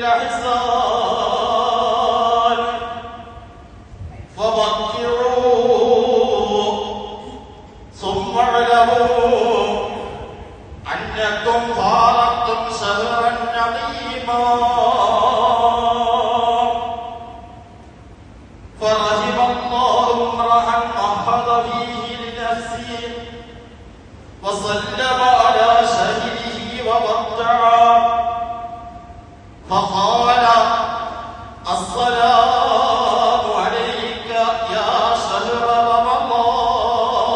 والإحسان فقال السلام عليك يا شهر رمضان.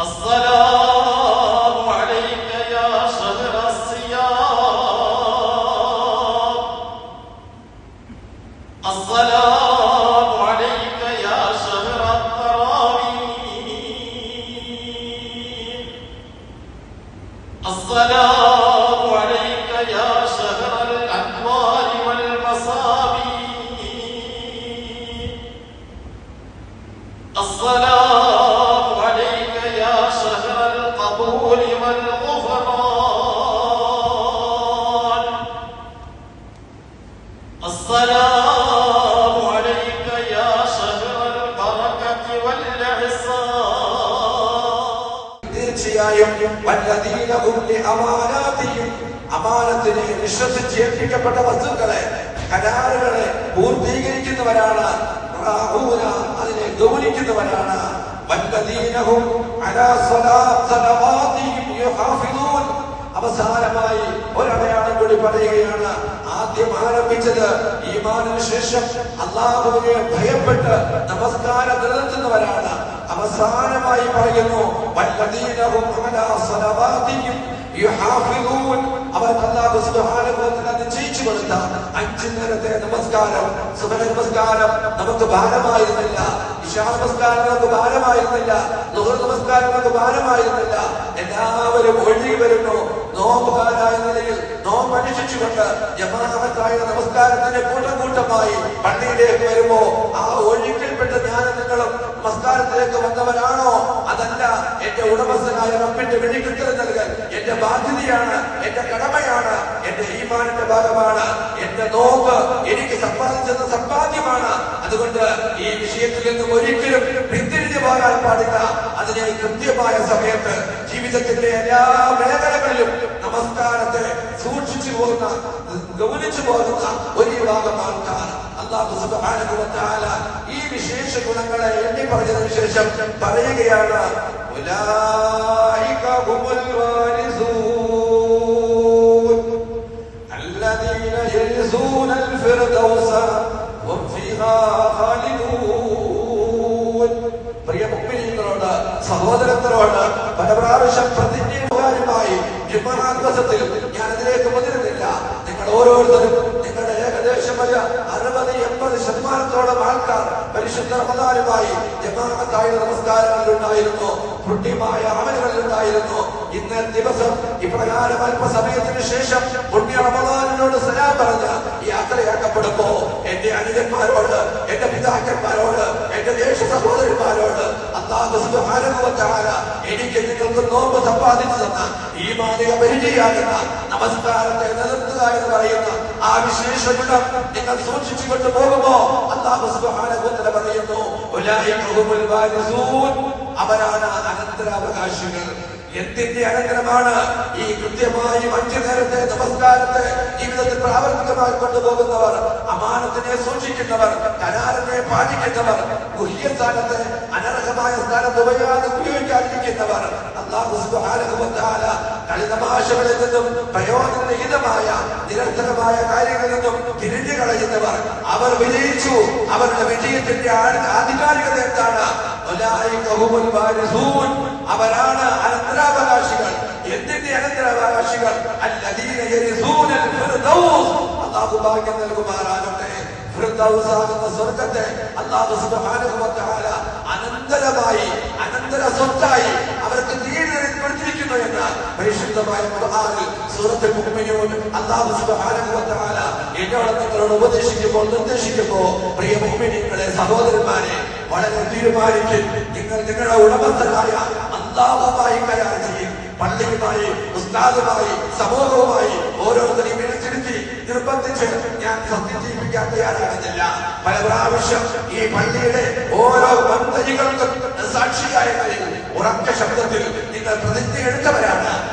السلام عليك يا شهر الصيام. السلام عليك തീർച്ചയായും അമാനത്തിനെ വിശ്വസിച്ച് ഏൽപ്പിക്കപ്പെട്ട വസ്തുക്കളെ കരാറുകളെ പൂർത്തീകരിക്കുന്നവരാണ് അതിനെ ഗൗനിക്കുന്നവരാണ് അവസാനമായി ഒരടയാളം കൂടി പറയുകയാണ് ആദ്യം ആരംഭിച്ചത് ഈമാനിന് ശേഷം അള്ളാഹുവിനെ ഭയപ്പെട്ട് നമസ്കാരം നിലനിർത്തുന്നവരാണ്. അവസാനമായി പറയുന്നു അവർ അല്ലാഹു സുബ്ഹാനഹു വ തആല നിശ്ചയിച്ചു കൊടുത്ത അഞ്ച് നേരത്തെ നമസ്കാരം സുബഹ നമസ്കാരം നമുക്ക് ഭാരമായിരുന്നില്ല. ഇശാ നമസ്കാരം നമുക്ക് ഭാരമായിരുന്നില്ല. ളുഹർ നമസ്കാരം നമുക്ക് ഭാരമായിരുന്നില്ല. എല്ലാവരും ഒഴുകി വരുന്നു. നോമ്പുകാരായ നിലയിൽ നോമ്പ് അനുഷ്ഠിച്ചുകൊണ്ട് ജമാഅത്തായ നമസ്കാരത്തിന്റെ കൂട്ടം കൂട്ടമായി പള്ളിയിലേക്ക് വരുമ്പോ ആ ഒഴുക്കിൽപ്പെട്ട ഞാനും നിങ്ങളും നമസ്കാരത്തിലേക്ക് വന്നവരാണോ അതല്ല എന്റെ ഉടമസ്ഥനായ റബ്ബിന്റെ വെടിക്കുത്തരം നൽകൽ എന്റെ ബാധ്യതയാണ് എന്റെ കടമയാണ് എന്റെ ഈമാനിന്റെ ഭാഗമാണ് എന്റെ നോമ്പ് എനിക്ക് സമ്പാദിച്ചത് സമ്പാദ്യമാണ് അതുകൊണ്ട് ഈ വിഷയത്തിൽ നിന്നും ഒരിക്കലും പിന്തിരിഞ്ഞു പോകാൻ പാടില്ല അതിനെ കൃത്യമായ സമയത്ത് ജീവിതത്തിന്റെ എല്ലാ മേഖലകളിലും നമസ്കാരത്തെ സൂക്ഷിച്ചു പോകുന്ന ഗൗനിച്ചു പോകുന്ന ഒരു വിഭാഗം ആൾക്കാർ അള്ളാഹു സുബ്ഹാനഹു വ തആല ഈ വിശേഷ ഗുണങ്ങളെ എണ്ണി പറഞ്ഞതിനു ശേഷം പറയുകയാണ് ഉലൈക ഹുമുൽ വാരിസൂൻ الذين يرثون الفردوس هم فيها خالدون സഹോദരങ്ങളോട് പല പ്രാവശ്യം പ്രതിജ്ഞയുമായി ജുമാഅത്ത് ഞാൻ അതിലേക്ക് മുതിരുന്നില്ല. നിങ്ങൾ ഓരോരുത്തരും നിങ്ങളുടെ ഏകദേശം ഒരു അറുപത് എൺപത് ശതമാനത്തോളം ആൾക്കാർ പരിശുദ്ധ റമദാനുമായി ജമാഅത്തായ നമസ്കാരങ്ങളിൽ ഉണ്ടായിരുന്നു പുണ്യമായ അമലുകളിൽ ഉണ്ടായിരുന്നു ഇന്ന് ദിവസം ഇപ്രകാരം അല്പസമയത്തിന് ശേഷം പുണ്യ റമദാനിനോട് സലാം പറഞ്ഞ് യാത്രയാക്കപ്പെടുമ്പോ എന്റെ അനുജന്മാരോട് എന്റെ പിതാക്കന്മാരോട് എന്റെ ദേശ സഹോദരന്മാരോട് എനിക്ക് നിങ്ങൾക്ക് നോമ്പ് സമ്പാദിച്ചു തന്ന ഈ മാനിക പരിചയാകുന്ന നമസ്കാരത്തെ നിലനിർത്തുക എന്ന് പറയുന്ന ആ വിശേഷ ഗുണം നിങ്ങൾ സൂക്ഷിച്ചുകൊണ്ട് പോകുമ്പോ അള്ളാഹു പറയുന്നു അവരാണ് അനന്തരാവകാശികൾ എന്തിന്റെ അനന്തരമാണ് ഈ കൃത്യമായി അഞ്ചു നേരത്തെ നമസ്കാരത്തെ ജീവിതത്തിൽ പ്രാവർത്തികമായി കൊണ്ടുപോകുന്നവർ അമാനത്തിനെ സൂക്ഷിക്കുന്നവർ കരാറിനെ പാലിക്കുന്നവർ ഗുഹ്യ സ്ഥാനത്തെ അനർഹമായ സ്ഥാനത്ത് ഉപയോഗം ഉപയോഗിക്കാതിരിക്കുന്നവർ. കളിതമാശകളിൽ നിന്നും പ്രയോജനരഹിതമായ നിരന്തരമായ കാര്യങ്ങളിൽ നിന്നും തിരിഞ്ഞു കളയുന്നവർ അവർ വിജയിച്ചു. അവരുടെ വിജയത്തിന്റെ ആധികാരികത എന്താണ്. അവരാണ് അനന്തരാവകാശികൾ. എന്തിന്റെ അനന്തരാവകാശികൾ? അള്ളാഹു ഭാഗ്യം നൽകുമാറാകട്ടെ. ഫിർദൗസ് ആകുന്ന സ്വർഗത്തെ അല്ലാഹു സുബ്ഹാനഹു വ തആല അനന്തരമായി അനന്തര സ്വത്തായി അവർക്ക് നീതി കൊടുത്തിരിക്കുന്നു എന്ന് പരിശുദ്ധമായ ഖുർആനിൽ സൂറത്തുൽ മുഅ്മിനൂൻ അല്ലാഹു സുബ്ഹാനഹു വ എന്നോട് നിങ്ങളോട് ഉപദേശിക്കുമ്പോൾ നിർദ്ദേശിക്കുമ്പോൾ പ്രിയ മുഅ്മിനീങ്ങളെ സഹോദരന്മാരെ വളരെ തീരുമാനിച്ച് നിങ്ങൾ നിങ്ങളുടെ ഉടമസ്ഥനായ അന്താവുമായി കരാർ ചെയ്യും. പള്ളിയുമായി ഉസ്താദുമായി സമൂഹവുമായി ഓരോരുത്തരെയും വിളിച്ചിരുത്തി നിർബന്ധിച്ച് ഞാൻ സത്യം ചെയ്യിപ്പിക്കാൻ തയ്യാറാകുന്നില്ല. പല പ്രാവശ്യം ഈ പള്ളിയുടെ ഓരോ പന്തരികൾക്കും സാക്ഷിയായ കാര്യങ്ങൾ ഉറക്ക ശബ്ദത്തിൽ നിങ്ങൾ പ്രതിജ്ഞ എടുത്തവർ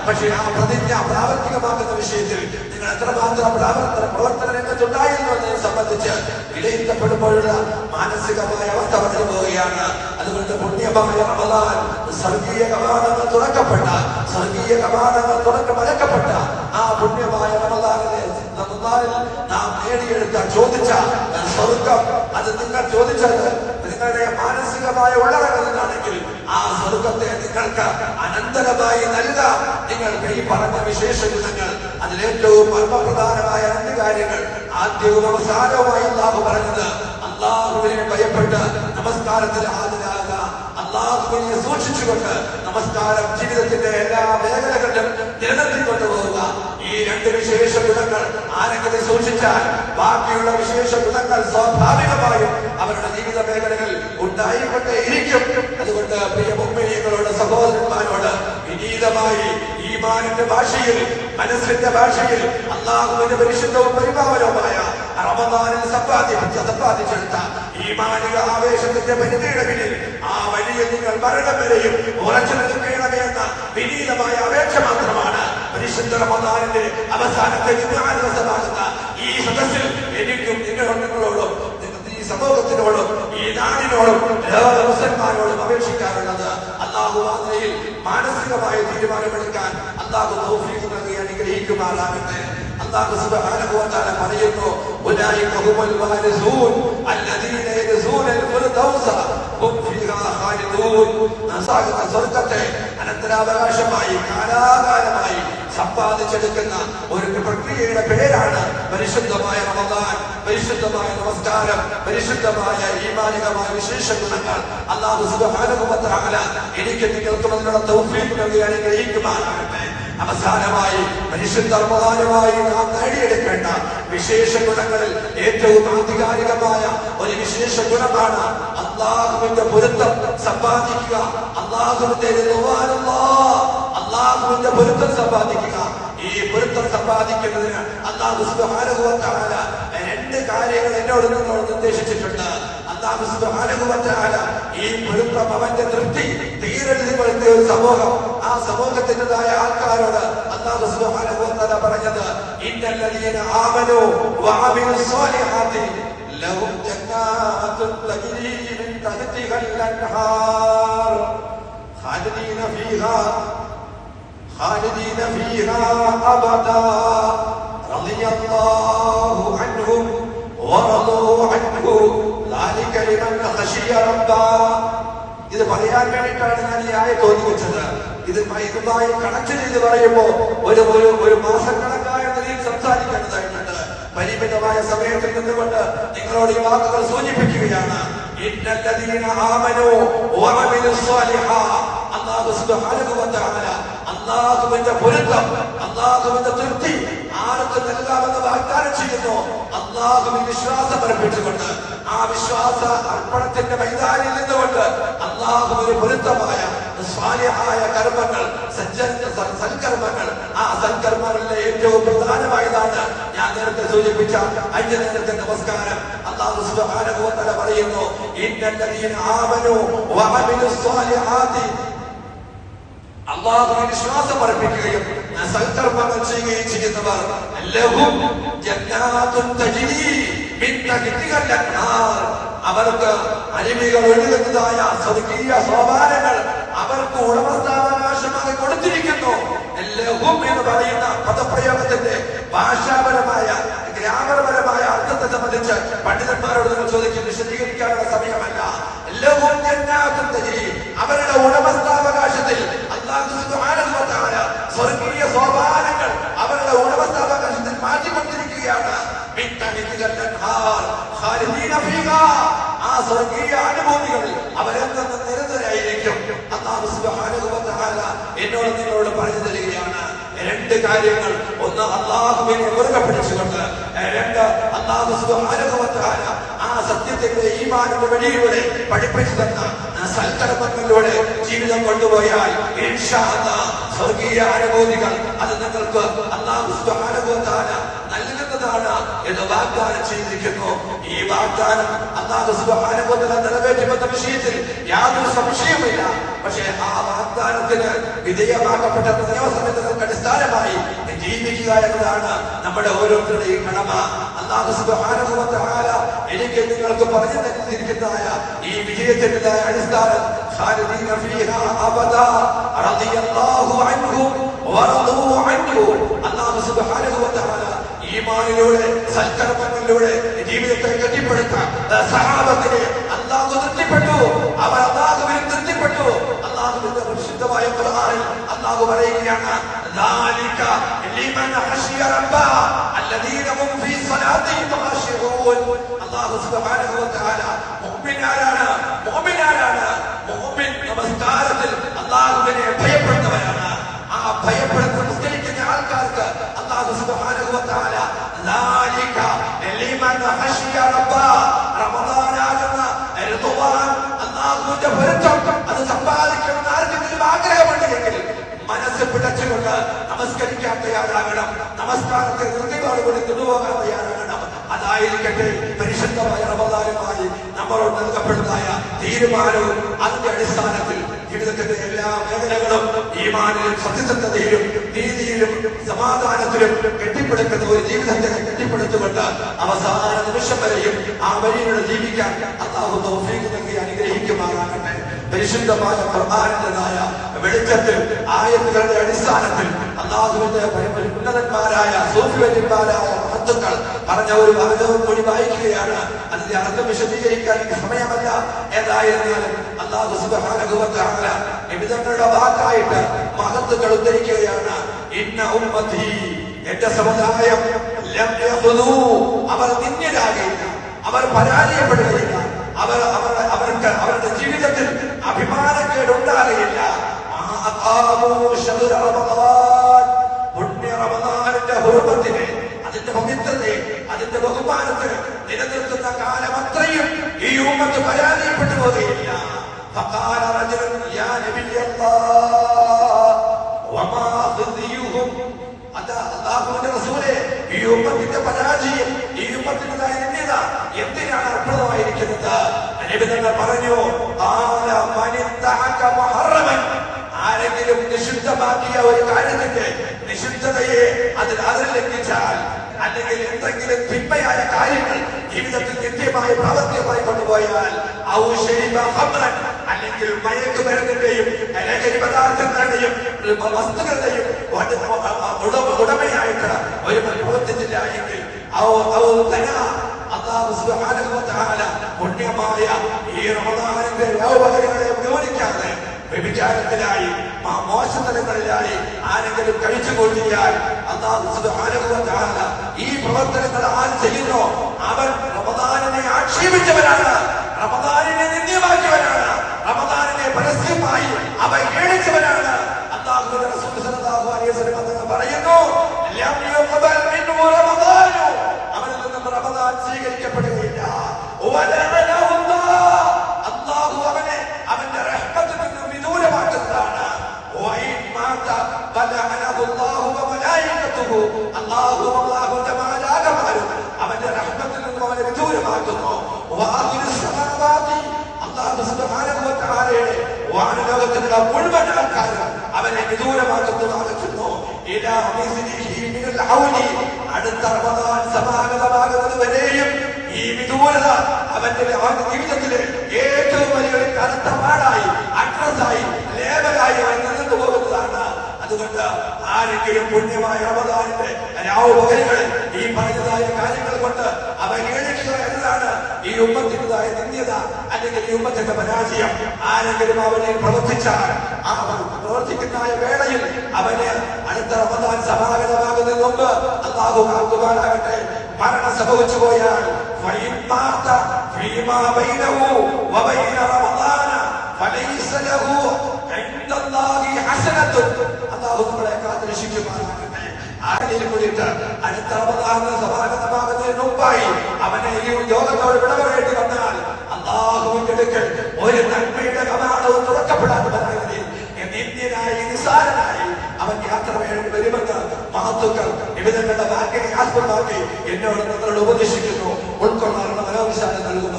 പക്ഷേ ആ പ്രതിജ്ഞ പ്രാവർത്തികമാക്കുന്ന വിഷയത്തിൽ നിങ്ങൾ എത്രമാത്രം പ്രാവർത്തന പ്രവർത്തന രംഗത്തുണ്ടായിരുന്നു എന്നതിനെ സംബന്ധിച്ച് വിലയിരുത്തപ്പെടുമ്പോഴുള്ള മാനസികമായ അവസ്ഥ പറഞ്ഞു പോവുകയാണ്. അതുകൊണ്ട് പുണ്യമായ റമദാൻ സ്വർഗീയ കവാടങ്ങൾ തുറക്കപ്പെട്ട സ്വർഗീയ കവാടങ്ങൾ തുറക്കമലക്കപ്പെട്ട ആ പുണ്യമായ റമദാനിലെ നാം നേടിയെടുത്ത ചോദിച്ച സ്വർഗം അത് നിങ്ങൾ ചോദിച്ചത് നിങ്ങളുടെ മാനസികമായ നിന്നാണെങ്കിൽ ആ സ്വർഗത്തെ നിങ്ങൾക്ക് അനന്തരമായി നൽകാം നിങ്ങൾക്ക് ഈ പറഞ്ഞ വിശേഷ ഗുണങ്ങൾ അതിലേറ്റവും പരമപ്രധാനമായ രണ്ട് കാര്യങ്ങൾ ആദ്യവും അവസാനവുമായി അള്ളാഹു പറഞ്ഞത് അള്ളാഹുവിനെ ഭയപ്പെട്ട് നമസ്കാരത്തിൽ ഹാജരാകുക. അള്ളാഹുവിനെ സൂക്ഷിച്ചുകൊണ്ട് നമസ്കാരം ജീവിതത്തിന്റെ എല്ലാ മേഖലകളിലും നിലനിർത്തി കൊണ്ടുപോകുക ഈ രണ്ട് വിശേഷ ഗുണങ്ങൾ ആരെങ്കിലും സൂക്ഷിച്ചാൽ ബാക്കിയുള്ള വിശേഷ ഗുണങ്ങൾ സ്വാഭാവികമായും അവരുടെ ജീവിത മേഖലകളിൽ ഉണ്ടായിക്കൊണ്ടേ ഇരിക്കും അതുകൊണ്ട് പ്രിയ മുമ്പിനിയങ്ങളോട് സഹോദരന്മാരോട് വിനീതമായി ഈമാനിന്റെ ഭാഷയിൽ മനസ്സിന്റെ ഭാഷയിൽ അള്ളാഹുവിന്റെ പരിശുദ്ധവും പരിഭാവനവുമായ റമദാനിൽ സമ്പാദിപ്പിച്ച സമ്പാദിച്ചെടുത്ത ഈ മാനിക ആവേശത്തിന്റെ പരിധിയുടെ പിന്നിൽ ആ വഴിയിൽ നിങ്ങൾ മരണം വരെയും ഉറച്ചു നിൽക്കണമേ എന്ന വിനീതമായ അപേക്ഷ മാത്രമാണ് പരിശുദ്ധ റമദാനിന്റെ അവസാനത്തെ ദിവസമാകുന്ന ഈ സദസ്സിൽ എനിക്കും നിങ്ങളോട് നിങ്ങളോടും ഈ സമൂഹത്തിനോടും ഈ നാടിനോടും ലോക മുസൽമാനോടും അപേക്ഷിക്കാറുള്ളത് അള്ളാഹു ആഗ്രയിൽ മാനസികമായ തീരുമാനമെടുക്കാൻ അള്ളാഹു തൗഫീഖ് നൽകി അനുഗ്രഹിക്കുമാറാകട്ടെ. അള്ളാഹു സുബ്ഹാനഹു വ തആല പറയുന്നു ഉലൈക ഹുമൽ വാരിസൂൻ അല്ലദീന യർസൂനൽ ഫിർദൗസ ഹും ഫീഹാ ഖാലിദൂൻ. നസാകുന്ന സ്വർഗത്തെ അനന്തരാവകാശമായി കാലാകാലമായി സമ്പാദിച്ചെടുക്കുന്ന ഒരു പ്രക്രിയയുടെ പേരാണ് പരിശുദ്ധമായ റമദാൻ. പരിശുദ്ധമായ നമസ്കാരം പരിശുദ്ധമായ ഈമാനികമായ വിശേഷ ഗുണങ്ങൾ അള്ളാഹു തആല എനിക്ക് നിങ്ങൾക്കും അതിനുള്ള തൗഫീഖ് നൽകി ഗ്രഹിക്കുമാറാകട്ടെ അവസാനമായി മനുഷ്യൻ റമദാനുമായി നാം നേടിയെടുക്കേണ്ട വിശേഷ ഗുണങ്ങളിൽ ഏറ്റവും ആധികാരികമായ ഒരു വിശേഷ ഗുണമാണ് അള്ളാഹുവിന്റെ പൊരുത്തം സമ്പാദിക്കുക. അള്ളാഹുവിന്റെ അള്ളാഹുവിന്റെ പൊരുത്തം സമ്പാദിക്കുക. ഈ പൊരുത്തം സമ്പാദിക്കുന്നതിന് അള്ളാഹു വ രണ്ട് കാര്യങ്ങൾ എന്നോട് നിന്നോട് നിർദ്ദേശിച്ചിട്ടുണ്ട്. അള്ളാഹു സുബ്രഹാനുഭവത്തിനാണ് ഈ കുരുക്കം അവന്റെ തൃപ്തി തീരരുത് സമൂഹം ആ സമൂഹത്തിൻ്റെതായ ആൾക്കാരോട് അള്ളാഹു സുബ്രഹാനുഭവത്തല പറഞ്ഞത് ഇന്നല്ലതീന ആമനോ വാമിനു സ്വാലിഹാത്തി ലവും ജന്നാത്തും തകിരീ മിൻ തഹ്തിഹൽ അൻഹാർ ഖാലിദീന ഫീഹാ ഖാലിദീന ഫീഹാ അബദാ റളിയല്ലാഹു അൻഹു ഇത് പറയാൻ വേണ്ടിയിട്ടാണ് ഞാൻ ഈ ആയ തോന്നി വെച്ചത് ഇത് ഇതുമായി കണക്ട് ചെയ്ത് പറയുമ്പോ ഒരു ഒരു ഒരു മാസക്കണക്കായ നിലയിൽ സംസാരിക്കേണ്ടതായിട്ടുണ്ട്. പരിമിതമായ സമയത്തിൽ നിന്നുകൊണ്ട് നിങ്ങളോട് ഈ വാക്കുകൾ സൂചിപ്പിക്കുകയാണ്. അള്ളാഹുവിന്റെ പൊരുത്തം അള്ളാഹുവിന്റെ തൃപ്തി ആർക്ക് നൽകാമെന്ന് വാഗ്ദാനം ചെയ്യുന്നു. അള്ളാഹുവിൽ വിശ്വാസം അർപ്പിച്ചുകൊണ്ട്. ആ വിശ്വാസ അർപ്പണത്തിന്റെ മൈതാനിൽ നിന്നുകൊണ്ട് അള്ളാഹുവിന് പൊരുത്തമായ സ്വാലിഹായ കർമ്മങ്ങൾ സൽക്കർമ്മങ്ങൾ. ആ സൽക്കർമ്മങ്ങളിലെ ഏറ്റവും പ്രധാനമായതാണ്. ഞാൻ നേരത്തെ സൂചിപ്പിച്ച അഞ്ച് നേരത്തെ നമസ്കാരം. അള്ളാഹു തആല പറയുന്നു അള്ളാഹുവിന് വിശ്വാസം അർപ്പിക്കുകയും സൽക്കർമ്മങ്ങൾ സ്വീകരിച്ചിരിക്കുന്നവർ അവർക്ക് അരുവികൾ ഒഴുകുന്നതായ സ്വർഗീയ സോപാനങ്ങൾ അവർക്ക് ഉടമസ്ഥാവകാശമായി കൊടുത്തിരിക്കുന്നു ലഹും എന്ന് പറയുന്ന പദപ്രയോഗത്തിന്റെ ഭാഷാപരമായ ഗ്രാമപരമായ അർത്ഥത്തെ സംബന്ധിച്ച് പണ്ഡിതന്മാരോട് നിങ്ങൾ ചോദിക്കും വിശദീകരിക്കാനുള്ള സമയമല്ല ലഹും. അവരുടെ ഉടമസ്ഥാവകാശത്തിൽ അല്ലാഹു സുബ്ഹാനഹു വ തആല സ്വർഗീയ സോപാനങ്ങൾ അവരുടെ ഉടമസ്ഥാവകാശത്തിൽ മാറ്റിക്കൊണ്ടിരിക്കുകയാണ്. ആ സ്വർഗീയ അനുഭൂതികളിൽ അവരെന്നും നിരന്തരായിരിക്കും തആല എന്നോട് നിങ്ങളോട് പറഞ്ഞു രണ്ട് കാര്യങ്ങൾ. ഒന്ന് അള്ളാഹുവിനെ മുറുകെ പിടിച്ചുകൊണ്ട് രണ്ട് അള്ളാഹു സത്യത്തിന്റെ ഈമാനിന്റെ വഴിയിലൂടെ പഠിപ്പിച്ചു തന്ന സൽക്കർമ്മങ്ങളിലൂടെ ജീവിതം കൊണ്ടുപോയാൽ സ്വർഗീയ അനുഭൂതികൾ അത് നിങ്ങൾക്ക് അള്ളാഹു നൽകുന്നത് നൽകുന്നതാണ് എന്ന് വാഗ്ദാനം ചെയ്തിരിക്കുന്നു. ഈ വാഗ്ദാനം അള്ളാഹു തആല നിറവേറ്റുമെന്ന വിഷയത്തിൽ യാതൊരു സംശയവുമില്ല. പക്ഷേ ആ വാഗ്ദാനത്തിന് വിധേയമാക്കപ്പെട്ട നിയമസമിതികൾക്ക് അടിസ്ഥാനമായി ജീവിക്കുക എന്നതാണ് നമ്മുടെ ഓരോരുത്തരുടെയും കടമ. അള്ളാഹു തആല എനിക്ക് നിങ്ങൾക്ക് പറഞ്ഞു തന്നിരിക്കുന്നതായ ഈ വിജയത്തിന്റെതായ അടിസ്ഥാനം അള്ളാഹു തആല ഈമാനിലൂടെ സൽക്കർമ്മങ്ങളിലൂടെ ജീവിതത്തെ കെട്ടിപ്പടുക്കാം സഹാബത്തിനെ അള്ളാഹു തൃപ്തിപ്പെട്ടു. അവർ അള്ളാഹുവിനെ തൃപ്തിപ്പെട്ടു. അള്ളാഹുവിന്റെ പ്രസിദ്ധമായ പ്രധാനിൽ അള്ളാഹു പറയുകയാണ് അള്ളാഹു സുഖമാനുഭവത്താലാണ് മോമിനാരാണ് മോമിനാരാണ് അത് ആർക്കെങ്കിലും ആഗ്രഹമുണ്ടെങ്കിൽ മനസ്സ് പിടച്ചുകൊണ്ട് നമസ്കരിക്കാൻ തയ്യാറാകണം. നമസ്കാരത്തെ നിർത്തിപാടുകൊണ്ട് കൊണ്ടുപോകാൻ തയ്യാറാകണം. അതായിരിക്കട്ടെ പരിശുദ്ധമായ റമദാനുമായി നമ്മളോട് നൽകപ്പെടുന്നതായ തീരുമാനവും അതിന്റെ അടിസ്ഥാനത്തിൽ ജീവിതത്തിന്റെ എല്ലാ മേഖലകളും ഈമാനിലും സത്യസന്ധതയിലും നീതിയിലും സമാധാനത്തിലും കെട്ടിപ്പടുക്കുന്ന ഒരു ജീവിതത്തെ കെട്ടിപ്പടുത്തുകൊണ്ട് അവസാന നിമിഷം വരെയും ആ വഴിയിലൂടെ ജീവിക്കാൻ അള്ളാഹു നൽകി അനുഗ്രഹിക്കുമാറാകട്ടെ. പരിശുദ്ധമായ ഖുർആാനിന്റെതായ വെളിച്ചത്തിൽ ആയത്തുകളുടെ അടിസ്ഥാനത്തിൽ അള്ളാഹുവിന്റെ ഉന്നതന്മാരായ സൂഫിവര്യന്മാരായ മഹത്തുക്കൾ പറഞ്ഞ ഒരു ഭാഗവും കൂടി വായിക്കുകയാണ്. അതിന്റെ അർത്ഥം വിശദീകരിക്കാൻ സമയമല്ല. ഏതായിരുന്നാലും അള്ളാഹു തആല നിബിധങ്ങളുടെ വാക്കായിട്ട് മഹത്തുക്കൾ ഉദ്ധരിക്കുകയാണ്. ഇന്ന ഉമ്മതി എന്റെ സമുദായം അവർ നിന്നിലാകില്ല അവർ പരാജയപ്പെടുകയില്ല. അവർ അവർ അവർക്ക് അവരുടെ ജീവിതത്തിൽ അഭിമാനക്കേട് ഉണ്ടാകുകയില്ല ആ അഖാമൂ ശഹ്റ റമദാൻ പുണ്യ റമദാനിന്റെ ഹുർമത്തിനെ അതിന്റെ പവിത്രതയെ അതിന്റെ ബഹുമാനത്തിന് നിലനിർത്തുന്ന കാലം അത്രയും ഈ ഉമ്മത്ത് പരാജയപ്പെട്ടു പോവുകയില്ല فقال رجل يا نبي الله وما خزيهم അതാ അള്ളാഹുവിന്റെ റസൂലെ ഈ ഉമ്മത്തിന്റെ പരാജയം ഈ ഉമ്മത്തിൻ്റെതായ നിന്യത എന്തിനാണ് അർപ്പണമായിരിക്കുന്നത് നബി തന്നെ പറഞ്ഞു ആരെങ്കിലും നിഷിദ്ധമാക്കിയ ഒരു കാര്യത്തിന്റെ നിഷിദ്ധതയെ അതിൽ അതിൽ ലംഘിച്ചാൽ അല്ലെങ്കിൽ എന്തെങ്കിലും തിന്മയായ കാര്യങ്ങൾ ജീവിതത്തിൽ നിത്യമായി പ്രാവർത്തികമായി കൊണ്ടുപോയാൽ അല്ലെങ്കിൽ മയക്കുമരുന്നിന്റെയും ലഹരി പദാർത്ഥങ്ങളുടെയും വസ്തുക്കളുടെയും ഉടമ ഉടമയായിട്ട് ഒരു പ്രവർത്തിച്ചില്ല എങ്കിൽ അല്ലാഹു സുബ്ഹാനഹു വ തആല പുണ്യമായ ഈ റമദാനിന്റെ രാവുപകരങ്ങളെ ഗൗനിക്കാതെ വ്യഭിചാരത്തിലായി മോശതലങ്ങളിലായി ആരെങ്കിലും കഴിച്ചു കൂട്ടിയാൽ അള്ളാഹു സുബ്ഹാനഹു വ തആല ഈ പ്രവർത്തനങ്ങൾ ആര് ചെയ്യുന്നോ അവൻ റമദാനിനെ ആക്ഷേപിച്ചവനാണ്. റമദാനിനെ നിന്ദ്യമാക്കിയവനാണ്. റമദാനിനെ പരസ്യമായി അവഹേളിച്ചവനാണ് അള്ളാഹു റസൂൽ സല്ലല്ലാഹു അലൈഹി വസല്ലം പറയുന്നു ലം യുഖബൽ വമലായികത്തുഹു. അള്ളാഹു അള്ളാഹുന്റെ മാലാകമാരും അവന്റെ റഹ്മത്തിൽ നിന്നും അവനെ വിദൂരമാക്കുന്നു. അല്ലാഹു സുബ്ഹാനഹു വ തആലയുടെ വാനലോകത്തിലുള്ള മുഴുവൻ ആൾക്കാരും അവനെ വിദൂരമാക്കുന്നതാകുന്നു ഇലാ മിസ്ലിഹി മിനൽ ഔലി അടുത്ത റമദാൻ സമാഗതമാകുന്നത് വരെയും ഈ വിദൂരത അവന്റെ അവന്റെ ജീവിതത്തിലെ ഏറ്റവും വലിയ കറുത്ത പാടായി അഡ്രസ്സായി ലേബലായി അവൻ നിന്നു പോകുന്നതാണ് അതുകൊണ്ട് ആരെങ്കിലും പുണ്യമായ റമദാനിന്റെ രാവുപകരികളിൽ ഈ പറഞ്ഞതായ കാര്യങ്ങൾ കൊണ്ട് അവഹേളിക്കുക എന്നതാണ് ഈ ഉമ്മത്തിൻ്റെതായ നിന്ദ്യത അല്ലെങ്കിൽ ഈ ഉമ്മത്തിന്റെ പരാജയം ആരെങ്കിലും അവനെ പ്രവർത്തിച്ചാൽ ആ അവൻ പ്രവർത്തിക്കുന്ന വേളയിൽ അവന് അടുത്ത റമദാൻ സമാഗതമാകുന്നതിന് മുമ്പ് അള്ളാഹു കാക്കുമാറാകട്ടെ മരണം സംഭവിച്ചു പോയാൽ فإن مات فيما بينه وبين رمضان فليس له عند الله حسنة അള്ളാഹു നമ്മളെ അവനെ ഈ വന്നാൽ അടുക്കൽ ഒരു അവൻ യാത്ര ആസ്പദമാക്കി എന്നോട് ഉപദേശിക്കുന്നു ഉൾക്കൊള്ളാനുള്ള മനോവിശാലം വാഹുദ